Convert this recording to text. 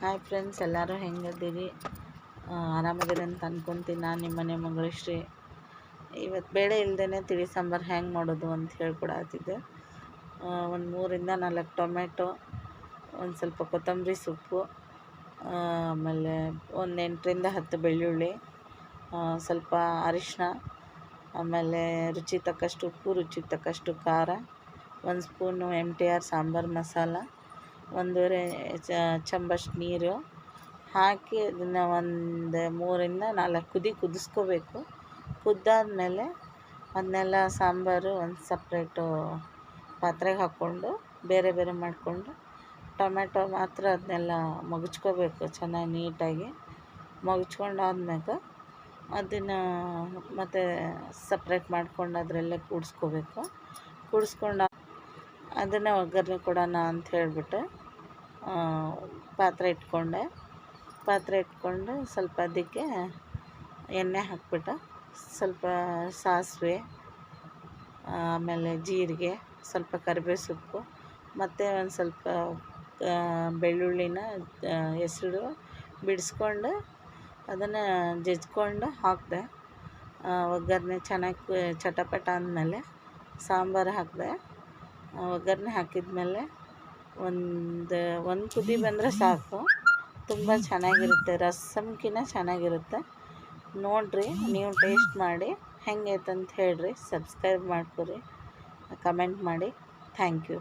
Hi friends ಎಲ್ಲರೂ ಹೆಂಗದ್ದೀರಿ? ಆರಾಮಾಗಿದೆ ಅಂತ ಅನ್ಕೊಂತೀನಿ ನಾನು, ನಿಮ್ಮ ಮನೆ ಮಗಳಶ್ರೀ ಇವತ್ತು ಬೇಳೆ ಇಲ್ಲದೇ ತಿಳಿ ಸಾಂಬಾರು ಹೆಂಗೆ ಮಾಡೋದು ಅಂತ ಹೇಳ್ಕೊಡತ್ತಿದ್ದೆ ಒಂದು ಮೂರಿಂದ ನಾಲ್ಕು ಟೊಮೆಟೊ ಒಂದು ಸ್ವಲ್ಪ ಕೊತ್ತಂಬರಿ ಸೊಪ್ಪು ಆಮೇಲೆ ಒಂದು ಎಂಟರಿಂದ ಹತ್ತು ಬೆಳ್ಳುಳ್ಳಿ ಸ್ವಲ್ಪ ಅರಿಶಿನ ಆಮೇಲೆ ರುಚಿ ತಕ್ಕಷ್ಟು ಉಪ್ಪು, ರುಚಿಗೆ ತಕ್ಕಷ್ಟು ಖಾರ, ಒಂದು spoon M T R sambar masala ಒಂದೂವರೆ ಚಂಬಷ್ಟು ನೀರು ಹಾಕಿ ಅದನ್ನು ಒಂದು ಮೂರಿಂದ ನಾಲ್ಕು ಕುದಿ ಕುದಿಸ್ಕೋಬೇಕು. ಕುದ್ದಾದಮೇಲೆ ಅದನ್ನೆಲ್ಲ ಸಾಂಬಾರು ಒಂದು ಸಪ್ರೇಟು ಪಾತ್ರೆಗೆ ಹಾಕ್ಕೊಂಡು ಬೇರೆ ಬೇರೆ ಮಾಡಿಕೊಂಡು ಟೊಮೆಟೊ ಮಾತ್ರ ಅದನ್ನೆಲ್ಲ ಮಗುಚ್ಕೋಬೇಕು ಚೆನ್ನಾಗಿ ನೀಟಾಗಿ. ಮಗುಚ್ಕೊಂಡಾದ್ಮ್ಯಾಗ ಅದನ್ನು ಮತ್ತು ಸಪ್ರೇಟ್ ಮಾಡ್ಕೊಂಡು ಅದರಲ್ಲೇ ಕೂಡಿಸ್ಕೋಬೇಕು. ಕೂಡಿಸ್ಕೊಂಡು ಅದನ್ನು ಒಗ್ಗರಣೆ ಕೊಡೋಣ ಅಂತ ಹೇಳಿಬಿಟ್ಟು ಪಾತ್ರೆ ಇಟ್ಕೊಂಡೆ. ಪಾತ್ರೆ ಇಟ್ಕೊಂಡು ಸ್ವಲ್ಪ ಅದಕ್ಕೆ ಎಣ್ಣೆ ಹಾಕ್ಬಿಟ್ಟು, ಸ್ವಲ್ಪ ಸಾಸಿವೆ, ಆಮೇಲೆ ಜೀರಿಗೆ, ಸ್ವಲ್ಪ ಕರಿಬೇವು ಸೊಪ್ಪು, ಮತ್ತು ಒಂದು ಸ್ವಲ್ಪ ಬೆಳ್ಳುಳ್ಳಿನ ಹೆಸರು ಬಿಡಿಸ್ಕೊಂಡು ಅದನ್ನು ಜಜ್ಕೊಂಡು ಹಾಕಿದೆ. ಒಗ್ಗರಣೆ ಚೆನ್ನಾಗಿ, ಚಟಪಟ ಅಂದಮೇಲೆ ಸಾಂಬಾರು ಹಾಕಿದೆ. ಒಗ್ಗರಣೆ ಹಾಕಿದ್ಮೇಲೆ ಒಂದು ಒಂದು ಕುದಿ ಬಂದರೆ ಸಾಕು. ತುಂಬ ಚೆನ್ನಾಗಿರುತ್ತೆ ರಸಮ್ಕಿನ್ನ ಚೆನ್ನಾಗಿರುತ್ತೆ. ನೋಡಿರಿ, ನೀವು ಟೇಸ್ಟ್ ಮಾಡಿ ಹೆಂಗೈತೆ ಅಂತ ಹೇಳ್ರಿ, ಸಬ್ಸ್ಕ್ರೈಬ್ ಮಾಡ್ಕೊರಿ, ಕಮೆಂಟ್ ಮಾಡಿ. Thank you.